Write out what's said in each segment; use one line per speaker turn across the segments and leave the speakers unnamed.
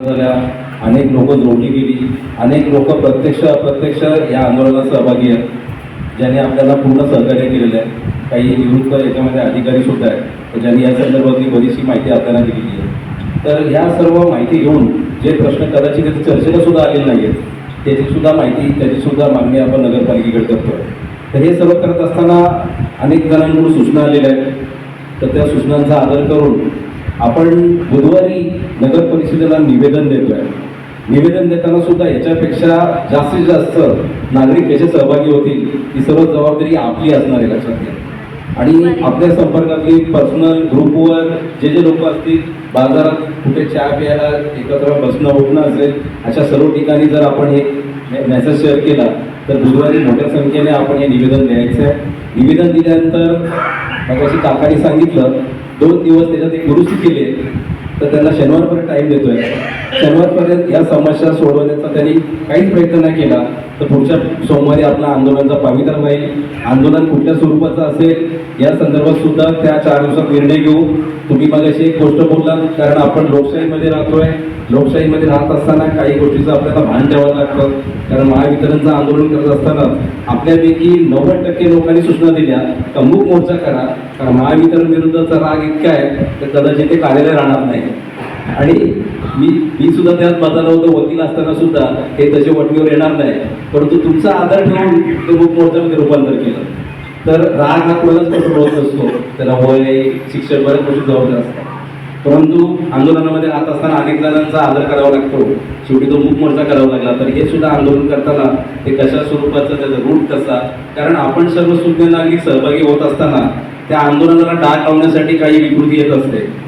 झाल्या अनेक लोक जोडली गेली अनेक लोक प्रत्यक्ष अप्रत्यक्ष या आंदोलनात सहभागी आहेत ज्यांनी आपल्याला पूर्ण सहकार्य केलेलं आहे. काही निवृत्त याच्यामध्ये अधिकारी सुद्धा आहेत. तर ज्यांनी या संदर्भातली बरीचशी माहिती आपल्याला दिलेली आहे. तर ह्या सर्व माहिती घेऊन जे प्रश्न कदाचित त्याची चर्चेला सुद्धा आलेले नाही आहेत त्याची सुद्धा माहिती त्याची सुद्धा मागणी आपण नगरपालिकेकडे करतो तर हे सर्व करत असताना अनेक जणांकडून सूचना आलेल्या आहेत. तर त्या सूचनांचा आदर करून आपण बुधवारी नगर परिषदेला निवेदन देतोय. निवेदन देताना सुद्धा याच्यापेक्षा जास्तीत जास्त नागरिक याचे सहभागी होतील. ही सर्व जबाबदारी आपली असणार आहे लक्षात घ्या. आणि आपल्या संपर्कातली पर्सनल ग्रुपवर जे जे लोक असतील बाजारात कुठे चहा प्यायला एकत्र बसणं उठणं असेल अशा सर्व ठिकाणी जर आपण हे मेसेज शेअर केला तर बुधवारी मोठ्या संख्येने आपण हे निवेदन द्यायचं आहे. निवेदन दिल्यानंतर मग अशी काकाने सांगितलं दोन दिवस त्याच्यात एक दुरुस्ती केली आहे, तर त्यांना शनिवारपर्यंत टाईम देतोय. शनिवारपर्यंत या समस्या सोडवण्याचा त्यांनी काहीच प्रयत्न नाही केला. तर पुढच्या सोमवारी आपला आंदोलनाचा पावित्रा राहील आंदोलन कुठल्या स्वरूपाचं असेल या संदर्भात सुद्धा त्या चार दिवसात निर्णय घेऊ. तुम्ही मग अशी एक गोष्ट बोललात कारण आपण लोकशाहीमध्ये राहतोय. लोकशाहीमध्ये राहत असताना काही गोष्टीचं आपल्याला भान ठेवावं लागतं. कारण महावितरणचं आंदोलन करत असताना आपल्यापैकी नव्वद टक्के लोकांनी सूचना दिल्या तर मूक मोर्चा करा. कारण महावितरण विरुद्धचा राग इतका आहे तर कदाचित ते कार्यालय राहणार नाही. आणि मी मी सुद्धा त्यात बदललं होतं वकील असताना सुद्धा. हे तसे वटणीवर येणार नाही. परंतु तुमचा आधार ठेवून ते मूक मोर्चामध्ये रूपांतर केलं. तर राग हा कोणाच होत नसतो. त्याला वय शिक्षण बऱ्याच गोष्टी जबाबदार असतात. परंतु आंदोलनामध्ये राहत असताना अनेक जणांचा आदर करावा लागतो. शेवटी तो मूक मोर्चा करावा लागला. तर हे सुद्धा आंदोलन करताना ते कशा स्वरूपाचं त्याचा रूट कसा? कारण आपण सर्व सुज्ञ नागरिक सहभागी होत असताना त्या आंदोलनाला डाग लावण्यासाठी काही विकृती येत असते.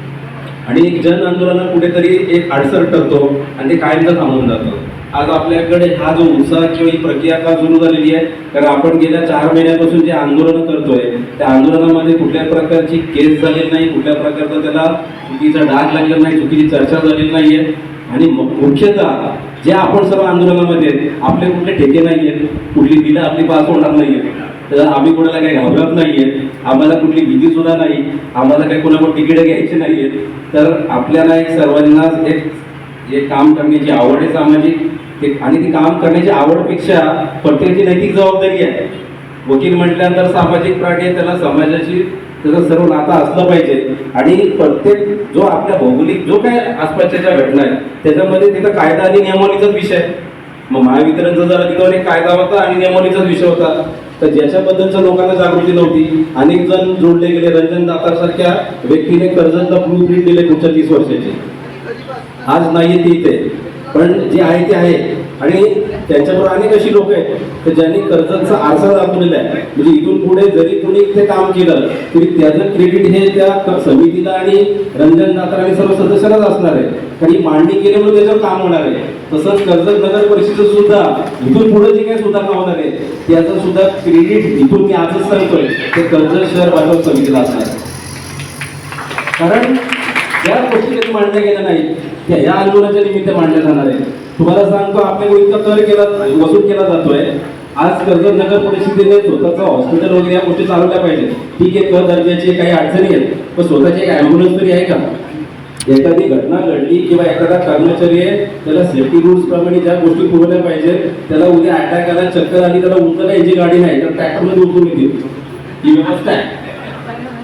आणि एक जन आंदोलन कुठेतरी एक अडसर ठरतो आणि ते कायमचं थांबून जातं. आज आपल्याकडे हा जो उत्साह किंवा ही प्रक्रिया का सुरू झालेली आहे कारण आपण गेल्या चार महिन्यापासून जे आंदोलन करतोय त्या आंदोलनामध्ये कुठल्या प्रकारची केस झालेली नाही कुठल्या प्रकारचा त्याला चुकीचा डाग लागलेला नाही चुकीची चर्चा झालेली नाहीये. आणि मुख्यतः जे आपण सर्व आंदोलनामध्ये आहेत, आपले कुठले ठेके नाही आहेत कुठली बिलं आपली पास होणार नाहीये तर आम्ही कोणाला काही घाबरत नाहीये. आम्हाला कुठली भीती सुद्धा नाही. आम्हाला काही कोणाकडून तिकीट घ्यायची नाहीये. तर आपल्याला एक सर्वांना एक जे काम करण्याची आवड आहे सामाजिक. ते- आणि ती काम करण्याची आवडपेक्षा प्रत्येकाची नैतिक जबाबदारी आहे. वकील म्हटल्यानंतर सामाजिक प्राणी आहे त्याला समाजाची त्याचं सर्व नातं असलं पाहिजे. आणि प्रत्येक जो आपल्या भौगोलिक जो काय आसपासच्या ज्या घटना आहेत त्याच्यामध्ये तिथं कायदा आणि नियमावलीचाच विषय आहे. मग महावितरणचं जरा तिथं एक कायदा होता आणि नियमावलीचाच विषय होता. तर ज्याच्याबद्दलच्या लोकांना जागृती नव्हती. अनेक जण जोडले गेले. रंजन दातार सारख्या व्यक्तीने कर्जतला ब्लू प्रिंट दिले पुढच्या तीस वर्षाचे. आज नाही ती इथे. पण जे आहे ते आहे. आणि त्यांच्याबरोबर अनेक अशी लोक आहेत तर ज्यांनी कर्जाचा आरसा दाखवलेला आहे. म्हणजे इथून पुढे जरी कोणी इथे काम केलं तरी त्याचं क्रेडिट हे त्या समितीला आणि रंजन दातार आणि सर्व सदस्यांनाच असणार आहे. आणि मांडणी केल्यामुळे त्याच्यावर काम होणार आहे. तसंच कर्जत नगर परिषदेचं सुद्धा इथून पुढे जे काही सुधारणा होणार आहे त्याचं सुद्धा क्रेडिट इथून मी आजच सांगतोय. ते कर्जत शहर बाजार समितीला असणार आहे. कारण या गोष्टी कधी मांडल्या गेल्या नाही. त्या या आंदोलनाच्या निमित्त मांडल्या जाणार आहेत तुम्हाला सांगतो आपल्या इतका कर केला वसूल केला जातोय. आज कर्जत नगर परिषदेने स्वतःचा हॉस्पिटल वगैरे या गोष्टी चालवल्या पाहिजेत. ठीक आहे कर दर्जाची काही अडचणी आहेत पण स्वतःची एक ॲम्ब्युलन्स तरी आहे का? एखादी घटना घडली किंवा एखादा कर्मचारी आहे त्याला सेफ्टी रूल्स प्रमाणे ज्या गोष्टी पुरवल्या पाहिजेत त्याला उद्या अटॅक आला चक्कर आली त्याला उचलता गाडी नाही तर ट्रॅक्टरमध्ये उतरून येतील. ही व्यवस्था आहे.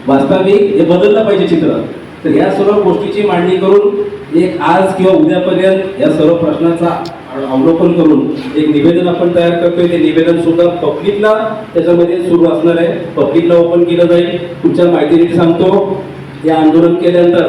वास्तविक हे बदललं पाहिजे चित्र. तर या सर्व गोष्टीची मांडणी करून एक आज किंवा उद्यापर्यंत या सर्व प्रश्नाचा अवलोकन करून एक निवेदन आपण तयार करतोय. ते निवेदन सुद्धा पब्लिकला त्याच्यामध्ये सुरू असणार आहे. पब्लिकला ओपन केलं जाईल. तुमच्या माहितीने सांगतो. हे आंदोलन केल्यानंतर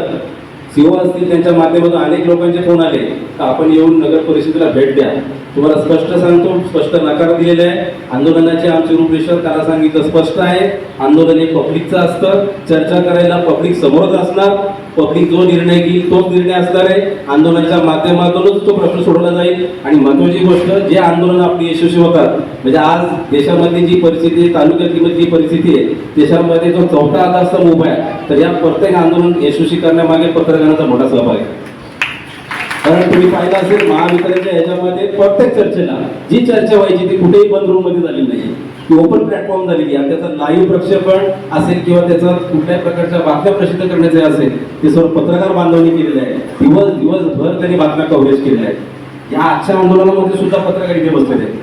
सीओ असतील त्यांच्या माध्यमातून अनेक लोकांचे फोन आले तर आपण येऊन नगर परिषदेला भेट द्या. तुम्हाला स्पष्ट सांगतो स्पष्ट नकार दिलेला आहे. आंदोलनाची आमची रूपरेषा त्याला सांगितलं स्पष्ट आहे. आंदोलन हे पब्लिकचं असतं. चर्चा करायला पब्लिक समोरच असणार. पब्लिक जो निर्णय घेईल तोच निर्णय असणार आहे. आंदोलनाच्या माध्यमातूनच तो प्रश्न सोडवला जाईल. आणि महत्वाची गोष्ट जे आंदोलन आपली यशस्वी होतात म्हणजे आज देशामध्ये जी परिस्थिती आहे तालुक्यातली जी परिस्थिती आहे देशामध्ये जो चौथा आधारस्तंभ उभा आहे तर या प्रत्येक आंदोलन यशस्वी करण्यामागे पत्रकारांचा मोठा सहभाग आहे. कारण तुम्ही पाहिलं असेल महावितरणच्या ह्याच्यामध्ये प्रत्येक चर्चेला जी चर्चा व्हायची ती कुठेही बंद रूममध्ये झालेली नाही. ती ओपन प्लॅटफॉर्म झालेली आहे. आणि त्याचं लाईव्ह प्रक्षेपण असेल किंवा त्याचं कुठल्याही प्रकारच्या बातम्या प्रसिद्ध करण्याचे असेल ते सर्व पत्रकार बांधवणी केलेल्या आहे. दिवस दिवसभर त्यांनी बातम्या कव्हरेज केलेल्या आहेत. या आजच्या आंदोलनामध्ये सुद्धा पत्रकार इथे बसलेले आहेत.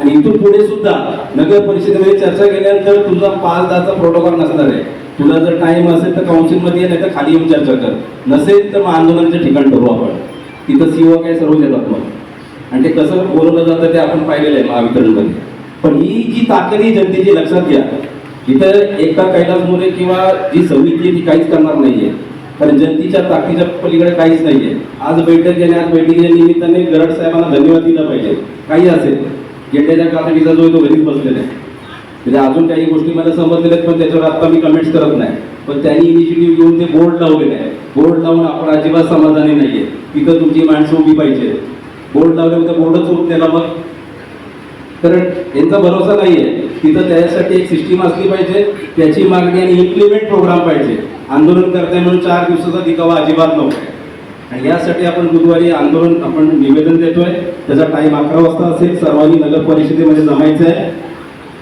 आणि इथून पुढे सुद्धा नगर परिषदेमध्ये चर्चा केल्यानंतर तुझा पाच दहाचा प्रोटोकॉल नसणार आहे. तुला जर टाइम असेल तर काउन्सिलमध्ये ये, नाही तर खाली येऊन चर्चा कर. नसेल तर मग आंदोलनाचं ठिकाण ठरवू आपण. तिथं सीओ काय सर्व देतात मग. आणि ते कसं बोलवलं जातं ते आपण पाहिलेलं आहे महावितरणमध्ये. पण ही जी ताकद ही जनतेची लक्षात घ्या. इथं एकदा कैलास मोरे किंवा जी समिती आहे ती काहीच करणार नाहीये. कारण जनतेच्या ताकदीच्या पलीकडे काहीच नाहीये. आज बैठक घेणे आज बैठकीच्या निमित्ताने गरड साहेबांना धन्यवाद दिला पाहिजे. काही असेल. गेंड्याच्या कातडीचा जो आहे तो घरीच बसलेला आहे. म्हणजे अजून काही गोष्टी मला समजलेल्या पण त्याच्यावर आता मी कमेंट्स करत नाही. पण त्यांनी इनिशिएटिव्ह घेऊन ते बोर्ड लावलेले आहे. बोर्ड लावून आपण अजिबात समाधानी नाहीये. तिथं तुमची माणसं उभी पाहिजे बोर्ड लावल्यावर बोर्डच उभं त्याला मग? कारण यांचा भरोसा नाही आहे तिथं त्याच्यासाठी एक सिस्टीम असली पाहिजे त्याची मागणी आणि इम्प्लिमेंट प्रोग्राम पाहिजे. आंदोलन करताय म्हणून चार दिवसाचा दिखावा अजिबात नव्हता. आणि यासाठी आपण गुरुवारी आंदोलन आपण निवेदन देतोय. त्याचा टाईम अकरा वाजता असेल. सर्वांनी नगर परिषदेमध्ये जमायचं आहे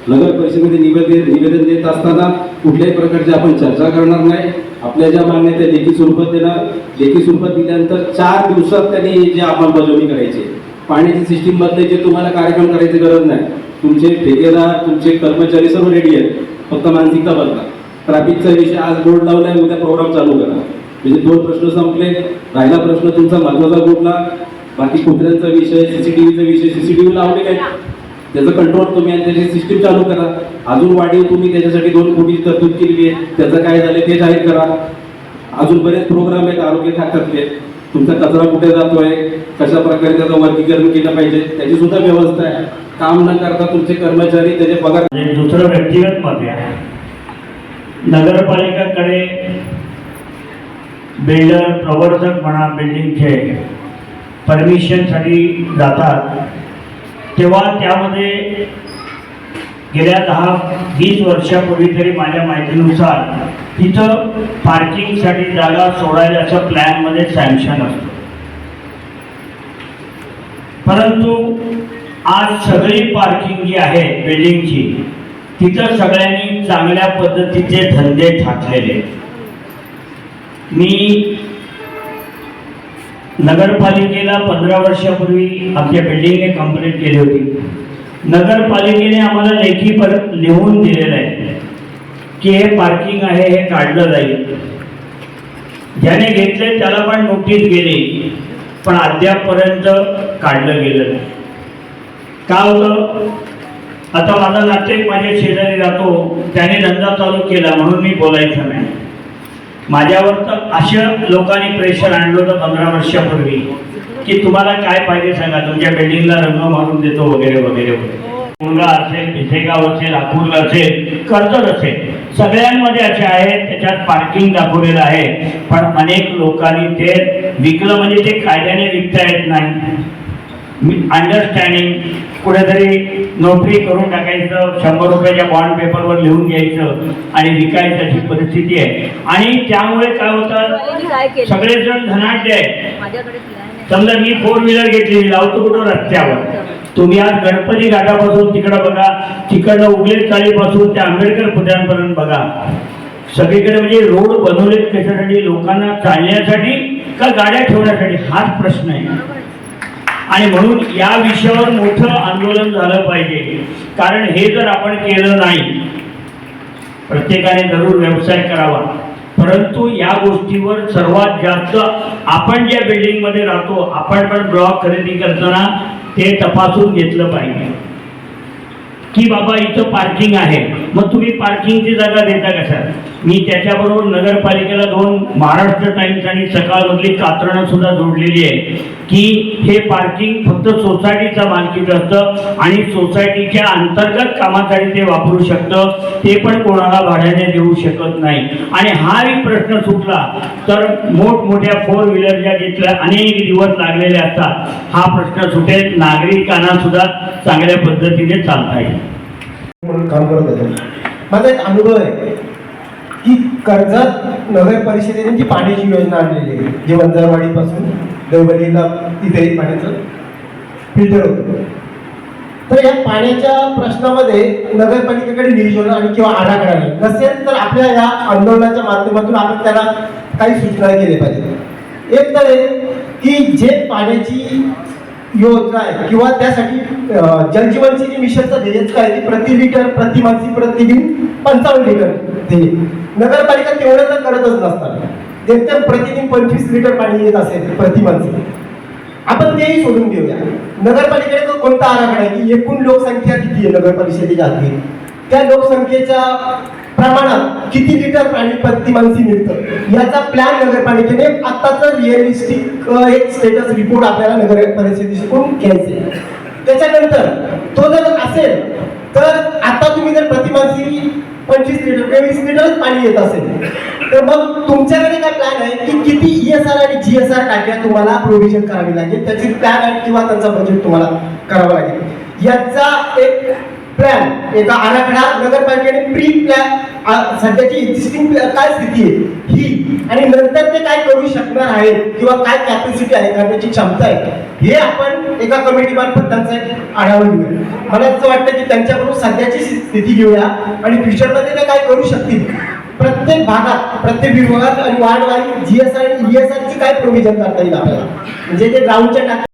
नगर परिषदेमध्ये निवेदन निवेदन देत असताना कुठल्याही प्रकारची आपण चर्चा करणार नाही. आपल्या ज्या मागण्या त्या लेखी स्वरूपात देणार. लेखी स्वरूपात दिल्यानंतर चार दिवसात त्यांनी जे अंमलबजावणी करायची आहे. पाण्याची सिस्टीम बदलायची तुम्हाला कार्यक्रम करायची गरज नाही. तुमचे ठेकेदार तुमचे कर्मचारी सर्व रेडी आहेत. फक्त मानसिकता बदला. ट्रॅफिकचा विषय आज बोर्ड लावलाय उद्या प्रोग्राम चालू करा म्हणजे दोन प्रश्न संपले. राहिला प्रश्न तुमचा महत्त्वाचा कुठला? बाकी कुत्र्यांचा विषय सीसीटीव्हीचा विषय सीसीटीव्ही लावले काय? त्याचं कंट्रोल तुम्ही आणि त्याची सिस्टीम चालू करा. अजून वाढीव तुम्ही त्याच्यासाठी दोन कोटी तरतूद केलेली आहे. त्याचं काय झालं ते जाहीर करा. अजून बरेच प्रोग्राम आहेत आरोग्य खात्यातले. तुमचा कचरा कुठे जातोय? कशा प्रकारे त्याचं वर्गीकरण केलं पाहिजे? त्याची सुद्धा व्यवस्था आहे. काम न करता तुमचे कर्मचारी त्याचे पगार
म्हणजे दुसरं व्यक्तिगत मत आहे नगरपालिकाकडे बिल्डर प्रवर्तक म्हणा बिल्डिंगचे परमिशनसाठी जातात. तेव्हा त्यामध्ये गेल्या दहा वीस वर्षापूर्वी तरी माझ्या माहितीनुसार तिथं पार्किंगसाठी जागा सोडायला असं प्लॅनमध्ये सँक्शन असतो. परंतु आज सगळी पार्किंग जी आहे बिल्डिंगची तिथं सगळ्यांनी चांगल्या पद्धतीचे धंदे ठाकलेले. मी नगरपालिकेला पंधरा वर्षापूर्वी आमच्या बिल्डिंगने कंप्लेंट केली होती. नगरपालिकेने आम्हाला लेखी पर लिहून दिलेलं आहे. की हे पार्किंग आहे हे काढलं जाईल. ज्याने घेतले त्याला पण नोटीस गेली. पण अद्यापपर्यंत काढलं गेलं नाही. का होतं? आता माझा नातेक माझ्या शेजारी राहतो. त्याने धंदा चालू केला म्हणून मी बोलायचं नाही. माझ्यावर तर अशा लोकांनी प्रेशर आणलं होतं पंधरा वर्षापूर्वी की तुम्हाला काय पाहिजे सांगा? तुमच्या बिल्डिंगला रंग मारून देतो वगैरे वगैरे वगैरे. मुलगा असेल भिसेगाव असेल अपूर्व असेल कर्जत असेल. सगळ्यांमध्ये असे आहेत त्याच्यात पार्किंग दाखवलेलं आहे. पण अनेक लोकांनी ते विकलं म्हणजे ते कायद्याने विकता येत नाही. अंडरस्टँडिंग कुठेतरी नोकरी करून टाकायचं शंभर रुपयाच्या बॉन्ड पेपरवर लिहून घ्यायचं आणि विकायचं अशी परिस्थिती आहे. आणि त्यामुळे काय होतं? सगळेजण धनाढ्य
नाही.
समजा मी फोर व्हीलर घेतली लावतो कुठं रस्त्यावर? तुम्ही आज गणपती घाटापासून तिकडं बघा तिकडनं उगले चाळीपासून ते आंबेडकर पुतळ्यांपर्यंत बघा. सगळीकडे म्हणजे रोड बनवलेत कशासाठी? लोकांना चालण्यासाठी का गाड्या ठेवण्यासाठी? हाच प्रश्न आहे. आणि म्हणून या विषयावर मोठं आंदोलन झालं पाहिजे. कारण हे जर आपण केलं नाही प्रत्येकाने जरूर व्यवसाय करावा. परंतु या गोष्टीवर सर्वात जास्त आपण ज्या बिल्डिंगमध्ये राहतो आपण पण ब्लॉक खरेदी करताना ते तपासून घेतलं पाहिजे. की बाबा इथं पार्किंग आहे. मग तुम्ही पार्किंगची जागा देता कशा मी त्याच्याबरोबर नगरपालिकेला दोन महाराष्ट्र टाइम्स आणि सकाळमधली कात्रणं सुद्धा जोडलेली आहे की हे पार्किंग फक्त सोसायटीचा मालकीचं असतं आणि सोसायटीच्या अंतर्गत कामासाठी ते वापरू शकतं. ते पण कोणाला भाड्याने देऊ शकत नाही. आणि हा एक प्रश्न सुटला तर मोठमोठ्या फोर व्हीलर ज्या घेतल्या अनेक दिवस लागलेले असतात हा प्रश्न सुटेल. नागरिकांना सुद्धा चांगल्या पद्धतीने चालता येईल.
म्हणून काम करत होतो. माझा एक अनुभव आहे की कर्जत नगर परिषदेने जी पाण्याची योजना आणलेली आहे जी वंजारवाडीपासून देवबलीला तिथे पाण्याचं फिल्टर होतं. तर या पाण्याच्या प्रश्नामध्ये नगरपालिकेकडे नियोजन आणि किंवा आराखडा नाही नसेल तर आपल्या या आंदोलनाच्या माध्यमातून आपण त्याला काही सूचना केल्या पाहिजे एक तर की जे पाण्याची योजना आहे. किंवा त्यासाठी जलजीवनची जी मिशनचं ध्येयच काय ती ते प्रति लिटर प्रति प्रतिदिन प्रति दिन पंचावन्न लिटर ध्येय. नगरपालिका तेवढं तर करतच नसतात. एकदम प्रतिदिन पंचवीस लिटर पाणी येत असेल प्रतिमानची आपण तेही सोडून देऊया नगरपालिकेने तो कोणता आराखडा आहे की एकूण लोकसंख्या किती आहे नगरपरिषदेच्या हद्दीत त्या लोकसंख्येच्या प्रमाणात किती लिटर पाणी प्रति माणसी मिळतं? याचा प्लॅन नगरपालिकेने आताचा रिअलिस्टिक एक स्टेटस रिपोर्ट आपल्याला नगर परिषदेकडून घ्यायचे त्याच्यानंतर तो जर असेल तर आता तुम्ही जर प्रतिमानसी पंचवीस लिटर किंवा वीस लिटरच पाणी येत असेल तर मग तुमच्याकडे काय प्लॅन आहे की किती ई एस आर आणि जी एस आर टाक्या तुम्हाला प्रोव्हिजन करावी लागेल? त्याची प्लॅन किंवा त्यांचा बजेट तुम्हाला करावा लागेल. याचा एक प्लॅन एका आराखडा नगरपालिकेने प्री प्लॅन सध्याची एक्झिस्टिंग काय स्थिती आहे? ही. आणि नंतर ते काय करू शकणार आहेत किंवा काय कॅपॅसिटी आहे करण्याची क्षमता आहे हे आपण एका कमिटी मार्फत त्यांचा एक आढावा घेऊया. मला असं वाटतं की त्यांच्याकडून सध्याची स्थिती घेऊया आणि फ्युचरमध्ये ते काय करू शकतील? प्रत्येक भागात प्रत्येक विभागात आणि वार्ड वाईज जीएस आणि ची काय प्रोव्हिजन करता येईल आपल्याला? म्हणजे ते ग्राउंडच्या टाकी